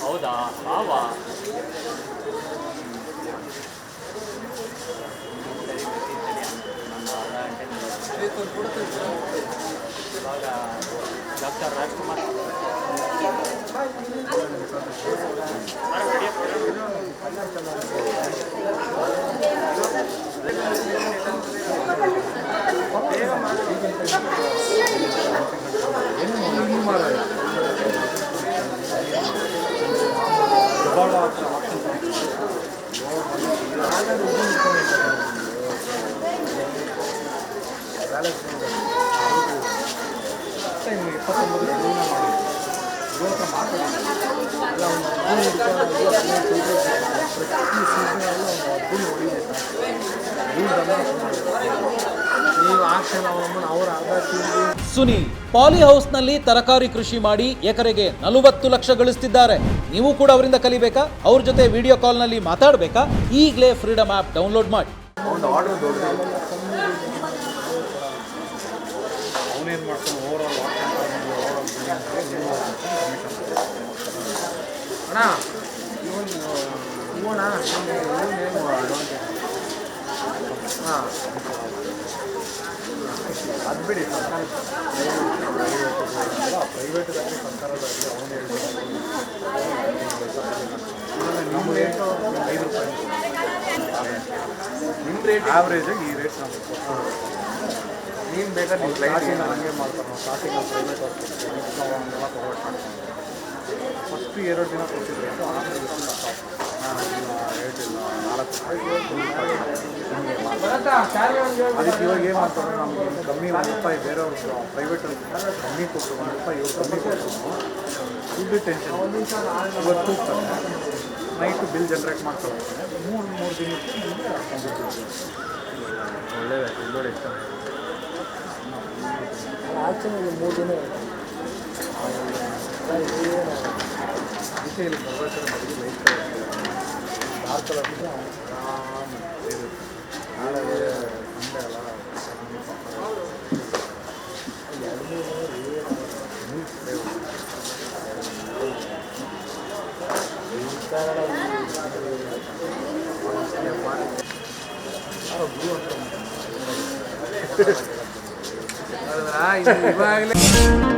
ಹೌದಾ? ಆವಾ ಇವಾಗ ಡಾಕ್ಟರ್ ರಾಜ್ಕುಮಾರ್. ಬರ ಇಪ್ಪತ್ತೊಂಬತ್ತು ಸುನೀಲ್ ಪಾಲಿ ಹೌಸ್ನಲ್ಲಿ ತರಕಾರಿ ಕೃಷಿ ಮಾಡಿ ಎಕರೆಗೆ ನಲವತ್ತು ಲಕ್ಷ ಗಳಿಸ್ತಿದ್ದಾರೆ. ನೀವು ಕೂಡ ಅವರಿಂದ ಕಲಿಬೇಕಾ? ಅವ್ರ ಜೊತೆ ವಿಡಿಯೋ ಕಾಲ್ನಲ್ಲಿ ಮಾತಾಡಬೇಕಾ? ಈಗಲೇ ಫ್ರೀಡಮ್ ಆ್ಯಪ್ ಡೌನ್ಲೋಡ್ ಮಾಡಿ. ಹಾಂ. ಅದು ಬಿಡಿ ಸರ್ಕಾರ. ಪ್ರೈವೇಟ್ದಾಗಲಿ ಸರ್ಕಾರದಾಗಲಿ ಅವನು ಹೇಳ್ಬೇಕು ನಿಮ್ಮ ರೇಟ್ ಐದು ರೂಪಾಯಿ ನಿಮ್ಮ ರೇಟ್ ಆವ್ರೇಜಾಗಿ ಈ ರೇಟ್ ನೀನು ಬೇಕಾದ್ರೆ ನೀವು ಕ್ಲೈಂಟಿನ ಹಂಗೆ ಮಾಡ್ತಾರೆ ನಾವು ಪ್ರೈವೇಟ್ ಹಂಗೆಲ್ಲ ಫಸ್ಟ್ ಎರಡು ದಿನ ಕೊಟ್ಟಿದ್ರೆ ಅದು ಆಮೇಲೆ ಇವತ್ತು stop. ಅದಕ್ಕೆ ಇವಾಗ ಏನು ಮಾಡ್ತಾರೆ ನಮಗೆ ಕಮ್ಮಿ ಒಂದು ರೂಪಾಯಿ ಬೇರೆಯವ್ರು ಪ್ರೈವೇಟಲ್ಲಿ ಕಮ್ಮಿ ಕೊಟ್ಟರು ಒಂದು ರೂಪಾಯಿ ಇವ್ರು ಕಮ್ಮಿ ಕೊಟ್ಟರು ದುಡ್ಡು ಟೆನ್ಷನ್ ಇವತ್ತು ನೈಟು ಬಿಲ್ ಜನ್ರೇಟ್ ಮಾಡ್ತಾರೆ. ಮೂರು ಮೂರು ದಿನಕ್ಕೆ ಒಳ್ಳೆಯದೇ ಇಷ್ಟ ಮೂರು ದಿನ. அரசியல் பிரவர்த்தனம் பற்றி வைக்கிறார்கள் வார்த்தை வந்து இவாகல